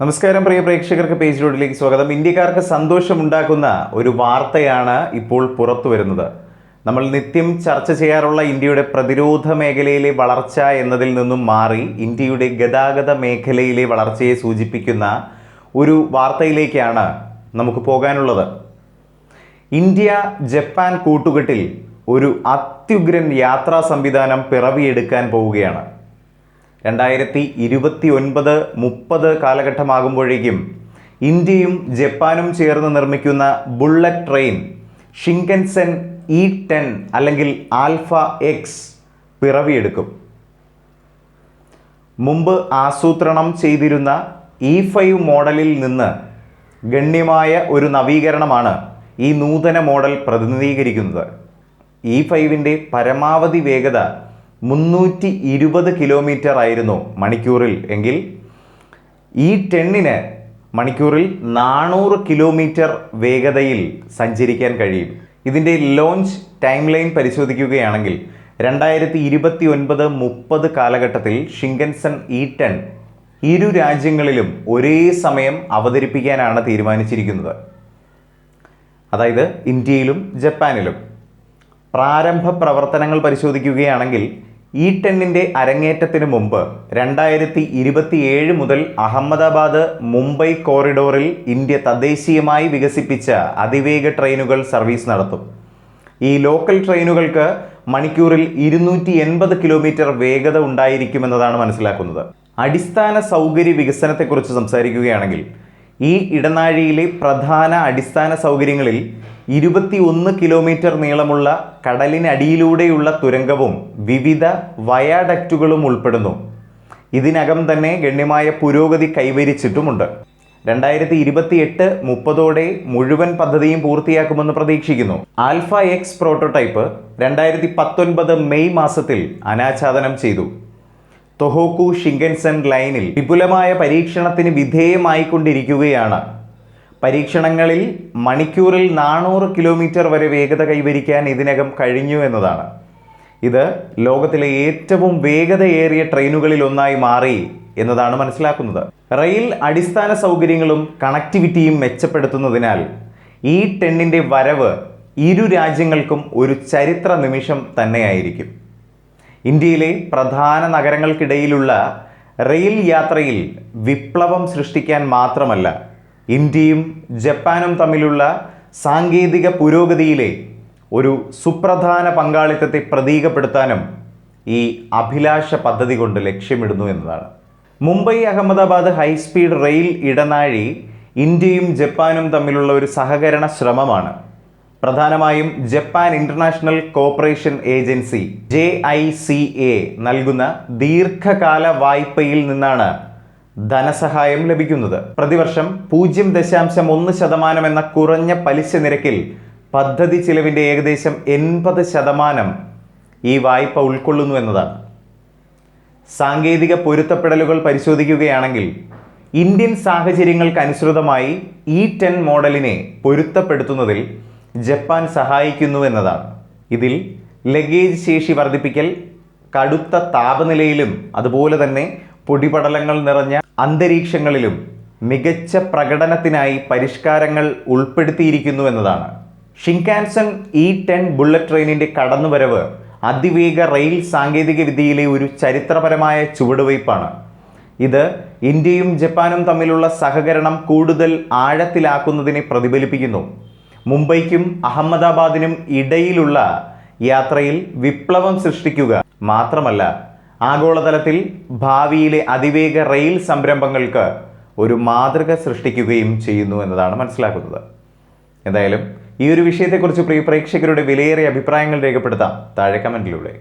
നമസ്കാരം പ്രിയ പ്രേക്ഷകർക്ക് പേജ് റോഡിലേക്ക് സ്വാഗതം. ഇന്ത്യക്കാർക്ക് സന്തോഷമുണ്ടാക്കുന്ന ഒരു വാർത്തയാണ് ഇപ്പോൾ പുറത്തു വരുന്നത്. നമ്മൾ നിത്യം ചർച്ച ചെയ്യാറുള്ള ഇന്ത്യയുടെ പ്രതിരോധ മേഖലയിലെ വളർച്ച എന്നതിൽ നിന്നും മാറി ഇന്ത്യയുടെ ഗതാഗത മേഖലയിലെ വളർച്ചയെ സൂചിപ്പിക്കുന്ന ഒരു വാർത്തയിലേക്കാണ് നമുക്ക് പോകാനുള്ളത്. ഇന്ത്യ ജപ്പാൻ കൂട്ടുകെട്ടിൽ ഒരു അത്യുഗ്രൻ യാത്രാ സംവിധാനം പിറവിയെടുക്കാൻ പോവുകയാണ്. രണ്ടായിരത്തി ഇരുപത്തി ഒൻപത് മുപ്പത് കാലഘട്ടമാകുമ്പോഴേക്കും ഇന്ത്യയും ജപ്പാനും ചേർന്ന് നിർമ്മിക്കുന്ന bullet train Shinkansen E ten അല്ലെങ്കിൽ ആൽഫ എക്സ് പിറവിയെടുക്കും. മുമ്പ് ആസൂത്രണം ചെയ്തിരുന്ന ഇ ഫൈവ് മോഡലിൽ നിന്ന് ഗണ്യമായ ഒരു നവീകരണമാണ് ഈ നൂതന മോഡൽ പ്രതിനിധീകരിക്കുന്നത്. ഇ ഫൈവിന്റെ പരമാവധി വേഗത മുന്നൂറ്റി ഇരുപത് കിലോമീറ്റർ ആയിരുന്നു മണിക്കൂറിൽ എങ്കിൽ ഈ ടെന്നിന് മണിക്കൂറിൽ നാനൂറ് കിലോമീറ്റർ വേഗതയിൽ സഞ്ചരിക്കാൻ കഴിയും. ഇതിന്റെ ലോഞ്ച് ടൈം ലൈൻ പരിശോധിക്കുകയാണെങ്കിൽ രണ്ടായിരത്തി ഇരുപത്തി ഒൻപത് മുപ്പത് കാലഘട്ടത്തിൽ ഷിങ്കൻസൺ ഇ ടെൻ ഇരു രാജ്യങ്ങളിലും ഒരേ സമയം അവതരിപ്പിക്കാനാണ് തീരുമാനിച്ചിരിക്കുന്നത്. അതായത് ഇന്ത്യയിലും ജപ്പാനിലും. പ്രാരംഭ പ്രവർത്തനങ്ങൾ പരിശോധിക്കുകയാണെങ്കിൽ ഇ ടെന്നിന്റെ അരങ്ങേറ്റത്തിന് മുമ്പ് രണ്ടായിരത്തി ഇരുപത്തിയേഴ് മുതൽ അഹമ്മദാബാദ് മുംബൈ കോറിഡോറിൽ ഇന്ത്യ തദ്ദേശീയമായി വികസിപ്പിച്ച അതിവേഗ ട്രെയിനുകൾ സർവീസ് നടത്തും. ഈ ലോക്കൽ ട്രെയിനുകൾക്ക് മണിക്കൂറിൽ ഇരുന്നൂറ്റി എൺപത് കിലോമീറ്റർ വേഗത ഉണ്ടായിരിക്കുമെന്നതാണ് മനസ്സിലാക്കുന്നത്. അടിസ്ഥാന സൗകര്യ വികസനത്തെക്കുറിച്ച് സംസാരിക്കുകയാണെങ്കിൽ ഈ ഇടനാഴിയിലെ പ്രധാന അടിസ്ഥാന സൗകര്യങ്ങളിൽ ഇരുപത്തി ഒന്ന് കിലോമീറ്റർ നീളമുള്ള കടലിനടിയിലൂടെയുള്ള തുരങ്കവും വിവിധ വയാഡക്റ്റുകളും ഉൾപ്പെടുന്നു. ഇതിനകം തന്നെ ഗണ്യമായ പുരോഗതി കൈവരിച്ചിട്ടുമുണ്ട്. രണ്ടായിരത്തി ഇരുപത്തി എട്ട് മുപ്പതോടെ മുഴുവൻ പദ്ധതിയും പൂർത്തിയാക്കുമെന്ന് പ്രതീക്ഷിക്കുന്നു. ആൽഫ എക്സ് പ്രോട്ടോടൈപ്പ് രണ്ടായിരത്തി പത്തൊൻപത് മെയ് മാസത്തിൽ അനാച്ഛാദനം ചെയ്തു. തൊഹോക്കു ഷിങ്കൻസൺ ലൈനിൽ വിപുലമായ പരീക്ഷണത്തിന് വിധേയമായിക്കൊണ്ടിരിക്കുകയാണ്. പരീക്ഷണങ്ങളിൽ മണിക്കൂറിൽ നാനൂറ് കിലോമീറ്റർ വരെ വേഗത കൈവരിക്കാൻ ഇതിനകം കഴിഞ്ഞു എന്നതാണ്. ഇത് ലോകത്തിലെ ഏറ്റവും വേഗതയേറിയ ട്രെയിനുകളിൽ ഒന്നായി മാറി എന്നതാണ് മനസ്സിലാക്കുന്നത്. റെയിൽ അടിസ്ഥാന സൗകര്യങ്ങളും കണക്ടിവിറ്റിയും മെച്ചപ്പെടുത്തുന്നതിനാൽ ഈ ടെന്നിന്റെ വരവ് ഇരു രാജ്യങ്ങൾക്കും ഒരു ചരിത്ര നിമിഷം തന്നെയായിരിക്കും. ഇന്ത്യയിലെ പ്രധാന നഗരങ്ങൾക്കിടയിലുള്ള റെയിൽ യാത്രയിൽ വിപ്ലവം സൃഷ്ടിക്കാൻ മാത്രമല്ല ഇന്ത്യയും ജപ്പാനും തമ്മിലുള്ള സാങ്കേതിക പുരോഗതിയിലെ ഒരു സുപ്രധാന പങ്കാളിത്തത്തെ പ്രതീകപ്പെടുത്താനും ഈ അഭിലാഷ പദ്ധതി കൊണ്ട് ലക്ഷ്യമിടുന്നു എന്നതാണ്. മുംബൈ അഹമ്മദാബാദ് ഹൈസ്പീഡ് റെയിൽ ഇടനാഴി ഇന്ത്യയും ജപ്പാനും തമ്മിലുള്ള ഒരു സഹകരണ ശ്രമമാണ്. പ്രധാനമായും Japan international cooperation agency J നൽകുന്ന ദീർഘകാല വായ്പയിൽ നിന്നാണ് ധനസഹായം ലഭിക്കുന്നത്. പ്രതിവർഷം പൂജ്യം ദശാംശം ഒന്ന് ശതമാനം എന്ന കുറഞ്ഞ പലിശ നിരക്കിൽ പദ്ധതി ചിലവിന്റെ ഏകദേശം എൺപത് ശതമാനം ഈ വായ്പ ഉൾക്കൊള്ളുന്നു എന്നതാണ്. സാങ്കേതിക പൊരുത്തപ്പെടലുകൾ പരിശോധിക്കുകയാണെങ്കിൽ ഇന്ത്യൻ സാഹചര്യങ്ങൾക്ക് അനുസൃതമായി ഇ ടെൻ മോഡലിനെ പൊരുത്തപ്പെടുത്തുന്നതിൽ ജപ്പാൻ സഹായിക്കുന്നു എന്നതാണ്. ഇതിൽ ലഗേജ് ശേഷി വർദ്ധിപ്പിക്കൽ കടുത്ത താപനിലയിലും അതുപോലെ തന്നെ പൊടിപടലങ്ങൾ നിറഞ്ഞ അന്തരീക്ഷങ്ങളിലും മികച്ച പ്രകടനത്തിനായി പരിഷ്കാരങ്ങൾ ഉൾപ്പെടുത്തിയിരിക്കുന്നു എന്നതാണ്. ഷിൻകാൻസൺ ഇ ടെൻ ബുള്ളറ്റ് ട്രെയിനിന്റെ കടന്നുവരവ് അതിവേഗ റെയിൽ സാങ്കേതിക വിദ്യയിലെ ഒരു ചരിത്രപരമായ ചുവടുവയ്പ്പാണ്. ഇത് ഇന്ത്യയും ജപ്പാനും തമ്മിലുള്ള സഹകരണം കൂടുതൽ ആഴത്തിലാക്കുന്നതിനെ പ്രതിഫലിപ്പിക്കുന്നു. മുംബൈക്കും അഹമ്മദാബാദിനും ഇടയിലുള്ള യാത്രയിൽ വിപ്ലവം സൃഷ്ടിക്കുക മാത്രമല്ല ആഗോളതലത്തിൽ ഭാവിയിലെ അതിവേഗ റെയിൽ സംരംഭങ്ങൾക്ക് ഒരു മാതൃക സൃഷ്ടിക്കുകയും ചെയ്യുന്നു എന്നതാണ് മനസ്സിലാക്കുന്നത്. എന്തായാലും ഈ ഒരു വിഷയത്തെക്കുറിച്ച് പ്രിയ പ്രേക്ഷകരുടെ വിലയേറിയ അഭിപ്രായങ്ങൾ രേഖപ്പെടുത്താം താഴെ കമന്റിലൂടെ